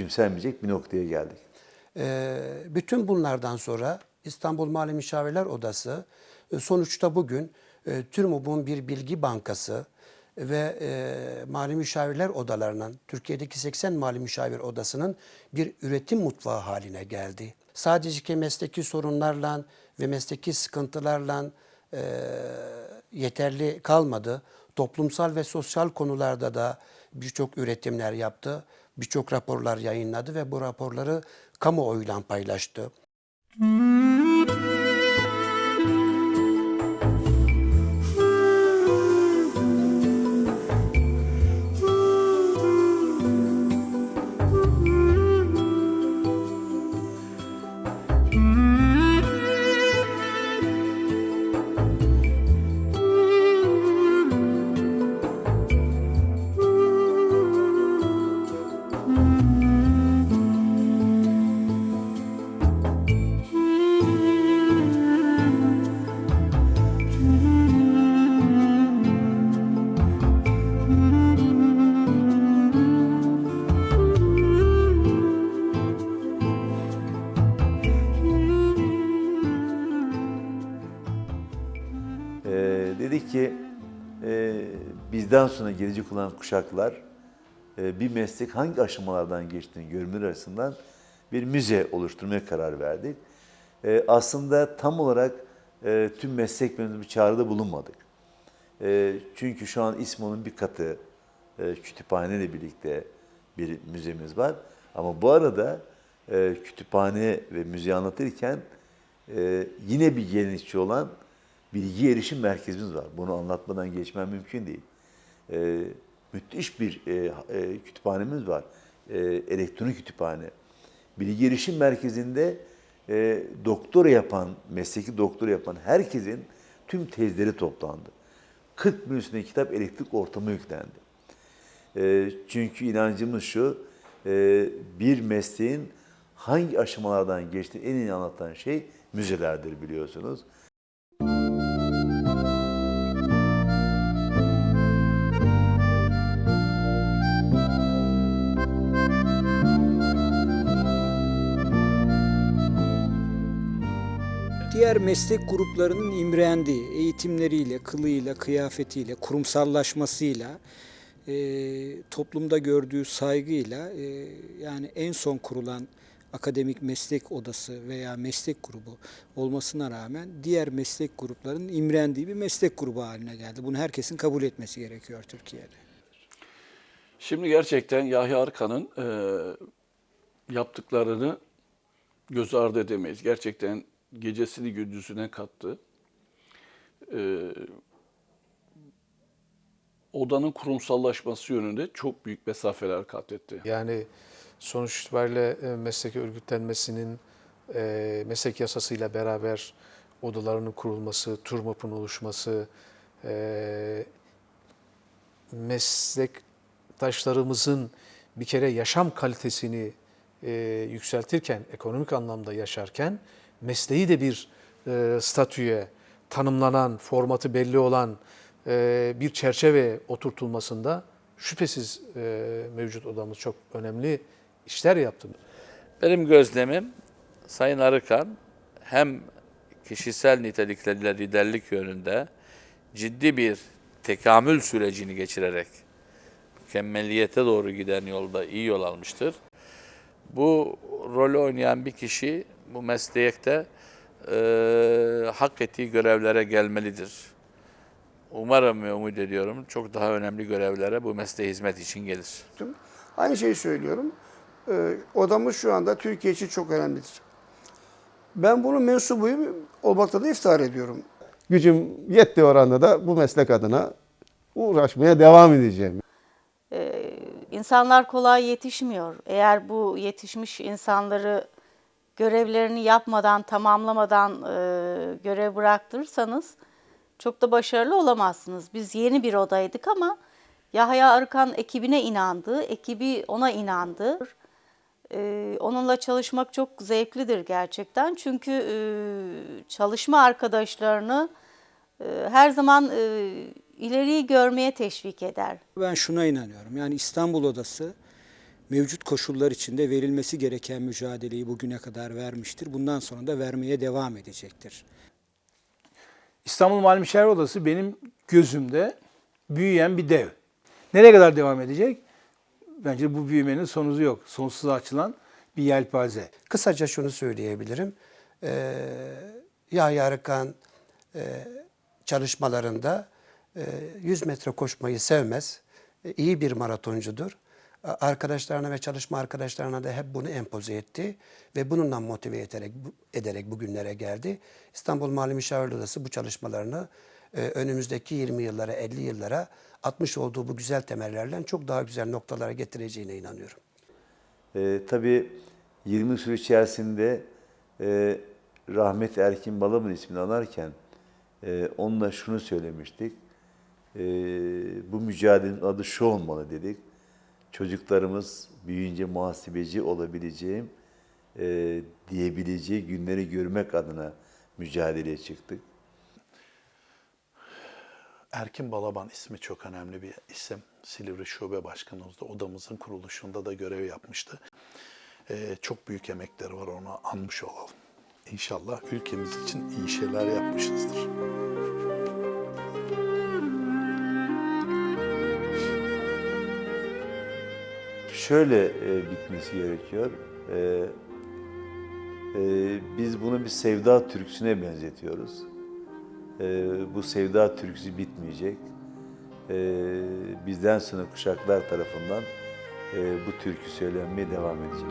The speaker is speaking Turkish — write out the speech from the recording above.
küçümsenmeyecek bir noktaya geldik. Ee, bütün bunlardan sonra İstanbul Mali Müşavirler Odası e, sonuçta bugün e, TÜRMOB'un bir bilgi bankası ve e, mali müşavirler odalarının, Türkiye'deki 80 mali müşavir odasının bir üretim mutfağı haline geldi. Sadece ki mesleki sorunlarla ve mesleki sıkıntılarla e, yeterli kalmadı. Toplumsal ve sosyal konularda da birçok üretimler yaptı. Birçok raporlar yayınladı ve bu raporları kamuoyuyla paylaştı. Ee, e, bizden sonra gelecek olan kuşaklar e, bir meslek hangi aşamalardan geçtiğini görmeleri açısından bir müze oluşturmaya karar verdik. E, aslında tam olarak e, tüm meslek bir çağrıda bulunmadık. E, çünkü şu an İSMO'nun bir katı e, kütüphaneyle birlikte bir müzemiz var. Ama bu arada e, kütüphane ve müze anlatırken e, yine bir yenilikçi olan bilgi erişim merkezimiz var. Bunu anlatmadan geçmem mümkün değil. E, müthiş bir e, e, kütüphanemiz var. E, elektronik kütüphane. Bilgi erişim merkezinde e, doktora yapan, mesleki doktora yapan herkesin tüm tezleri toplandı. 40 bin üstünde kitap elektrik ortama yüklendi. E, çünkü inancımız şu, e, bir mesleğin hangi aşamalardan geçtiğini en iyi anlatan şey müzelerdir biliyorsunuz. Diğer meslek gruplarının imrendiği eğitimleriyle, kılığıyla, kıyafetiyle, kurumsallaşmasıyla, e, toplumda gördüğü saygıyla e, yani en son kurulan akademik meslek odası veya meslek grubu olmasına rağmen diğer meslek gruplarının imrendiği bir meslek grubu haline geldi. Bunu herkesin kabul etmesi gerekiyor Türkiye'de. Şimdi gerçekten Yahya Arkan'ın e, yaptıklarını göz ardı edemeyiz. Gerçekten gecesini gündüzüne kattı. E, odanın kurumsallaşması yönünde çok büyük mesafeler kat. Yani sonuç itibariyle e, meslek örgütlenmesinin e, meslek yasasıyla beraber odalarının kurulması, TURMOP'un oluşması, e, meslektaşlarımızın bir kere yaşam kalitesini e, yükseltirken, ekonomik anlamda yaşarken mesleği de bir e, statüye, tanımlanan, formatı belli olan e, bir çerçeve oturtulmasında şüphesiz e, mevcut odamız çok önemli işler yaptı. Benim gözlemim Sayın Arıkan hem kişisel nitelikleriyle liderlik yönünde ciddi bir tekamül sürecini geçirerek mükemmeliyete doğru giden yolda iyi yol almıştır. Bu rolü oynayan bir kişi bu meslekte e, hak ettiği görevlere gelmelidir. Umarım ve umut ediyorum çok daha önemli görevlere bu mesleğe hizmet için gelir. Aynı şeyi söylüyorum. Ee, odamız şu anda Türkiye için çok önemlidir. Ben bunun mensubuyum olmakta da iftihar ediyorum. gücüm yettiği oranda da bu meslek adına uğraşmaya devam edeceğim. Ee, insanlar kolay yetişmiyor. Eğer bu yetişmiş insanları görevlerini yapmadan, tamamlamadan e, görev bıraktırırsanız çok da başarılı olamazsınız. Biz yeni bir odaydık ama Yahya Arıkan ekibine inandı, ekibi ona inandı. Ee, onunla çalışmak çok zevklidir gerçekten. Çünkü e, çalışma arkadaşlarını e, her zaman e, ileriyi görmeye teşvik eder. Ben şuna inanıyorum. Yani İstanbul Odası mevcut koşullar içinde verilmesi gereken mücadeleyi bugüne kadar vermiştir. Bundan sonra da vermeye devam edecektir. İstanbul Mali Müşavir Odası benim gözümde büyüyen bir dev. Nereye kadar devam edecek? Bence bu büyümenin sonu yok. Sonsuza açılan bir yelpaze. Kısaca şunu söyleyebilirim. Ee, Yahya Arıkan e, çalışmalarında e, 100 metre koşmayı sevmez. E, iyi bir maratoncudur. Arkadaşlarına ve çalışma arkadaşlarına da hep bunu empoze etti ve bununla motive ederek, ederek bugünlere geldi. İstanbul Mali Müşavir Odası bu çalışmalarını e, önümüzdeki 20 yıllara, 50 yıllara atmış olduğu bu güzel temellerle çok daha güzel noktalara getireceğine inanıyorum. E, tabii 20 süre içerisinde e, Rahmet Erkin Balam'ın ismini anarken e, onunla şunu söylemiştik. E, bu mücadelenin adı şu olmalı dedik. Çocuklarımız büyüyünce muhasebeci olabileceğim, e, diyebileceği günleri görmek adına mücadeleye çıktık. Erkin Balaban ismi çok önemli bir isim. Silivri Şube Başkanımız da odamızın kuruluşunda da görev yapmıştı. Ee, çok büyük emekleri var onu anmış olalım. İnşallah ülkemiz için iyi şeyler yapmışızdır. Şöyle e, bitmesi gerekiyor. E, e, biz bunu bir sevda türküsüne benzetiyoruz. E, bu sevda türküsü bitmeyecek. E, bizden sonra kuşaklar tarafından e, bu türkü söylenmeye devam edecek.